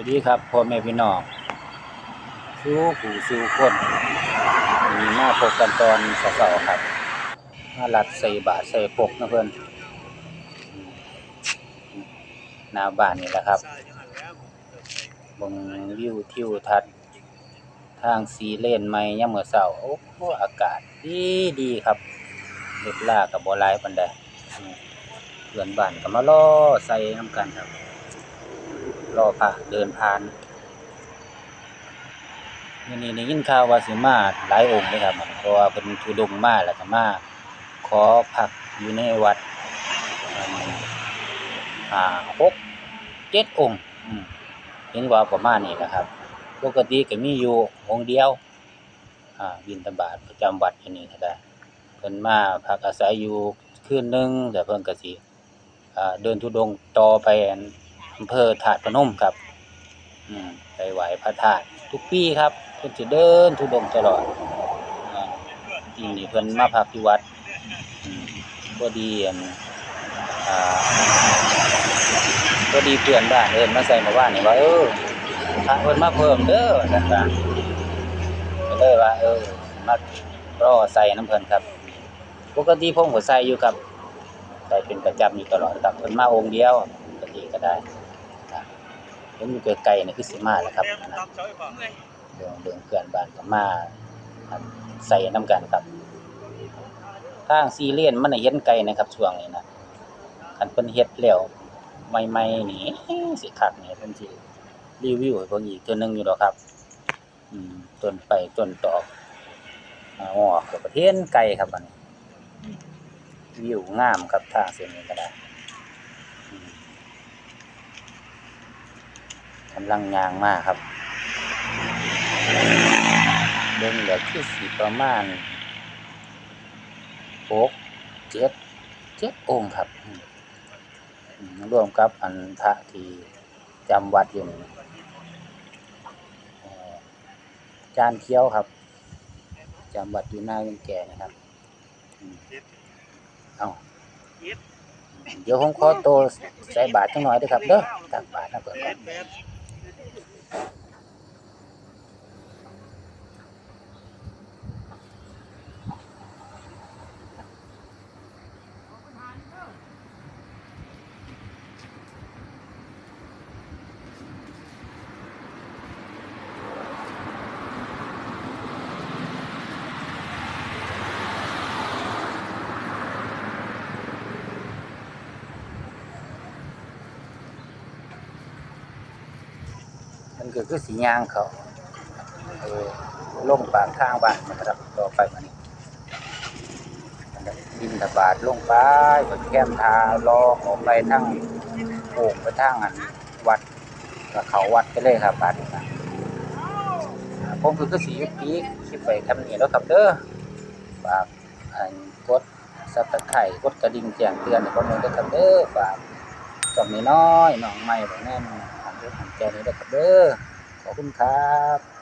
วัสดีครับพ่อแม่พี่น้องสู้ผู้สู้คนมีมาพบกันตอนเสาร์ๆครับมาลัดใส่บาทใส่ปกนะเพื่อนหน้าบ้านนี่แหละครับบงวิวทิวทัศน์ทางสีเลนใหม่ยามมื้อเช้าโอ้โหอากาศดีดีครับเล็ดล่ากับบ่หลายปานใดเพื่อนบ้านก็มารอใส่น้ำกันครับ รอพระเดินผ่านนี่นี่ได้ยินข่าวว่าสิมาหลายองค์เลยครับเพราะว่าเพิ่นทุดงค์มาแล้วก็มาขอพักอยู่ในวัดอันห้าหกเจ็ดองค์เห็นว่าประมาณนี้แหละครับ ปกติก็มีอยู่องค์เดียวอ่าบิณฑบาตประจำวัดอันนี้ก็ได้เพิ่นมาพักอาศัยอยู่คืนหนึงแต่เพิ่นก็สิเดินทุดงค์ต่อไป อำเภอถาดพนมครับไปไหว้พระธาตุทุกปีครับเพิ่นสิเดินทุดงตลอดอ่าปีนี้เพิ่อนมาพักที่วัดอืมพอดีอ่าพอดีเพื่อนบ้านเอินมาใส่มาว่านี่ว่าเออพระเพิ่นมาเพิ่มเด้อว่าซั่นว่าก็เลยว่า เออมารอใส่น้ำเพิ่นครับปกติผมก็ใส่อยู่ครับใส่เป็นประจำอยู่ตลอดครับเพิ่นมาองค์เดียวปกติก็ได้ เห็นอยู่ไกลๆนี่คือสิมาแล้วครับนะเรื่องเรื่องเพื่อนบ้านก็มาใส่น้ำกันครับทางซีเรียนมันน่ะเห็นไกลนะครับช่วงนี้นะคันเพิ่นเฮ็ดแล้วใหม่นี่สิคักนี่เพิ่นสิรีวิวให้เบิ่งอีกเทื่อนึงอยู่ดอกครับ อืมต้นไปต้นตอกอ่าออกก็ประเทศไกลครับอันนี้วิวงามครับทางเส้นนี้ก็ได้อืม กำลังยางมากครับเดินเหลือที่สีประมาณหกเจ็ดเจ็ดองค์ครับรวมกับอันพระที่จำวัดอยู่จานเคี้ยวครับจำวัดอยู่หน้าเงินแก่นะครับอืมเอาเดี๋ยวผมขอโตใส่บาทจังหน่อยด้อครับเด้อตักบาทนะเพิ่น มันก็คือสียางเขาเออลงปากทางบ้านนะครับต่อไปมันนี้มันก็บินทบาทลงไปก็แคมทาลอออกไปทางโอ่งไปทางอันวัดก็เขาวัดไปเลยครับบาดนี้นะอ่าผมคือคือสีปีคลิปไปทำนี้แล้วครับเด้อฝากกดซับตะไคร่กดกระดิ่งแจ้งเตือนให้ผมด้วยนะครับเด้อฝากกับน้อยน้องใหม่แบบแน่น ทำด้วยทำใจนี้ด้ครับเด้อขอบคุณครับ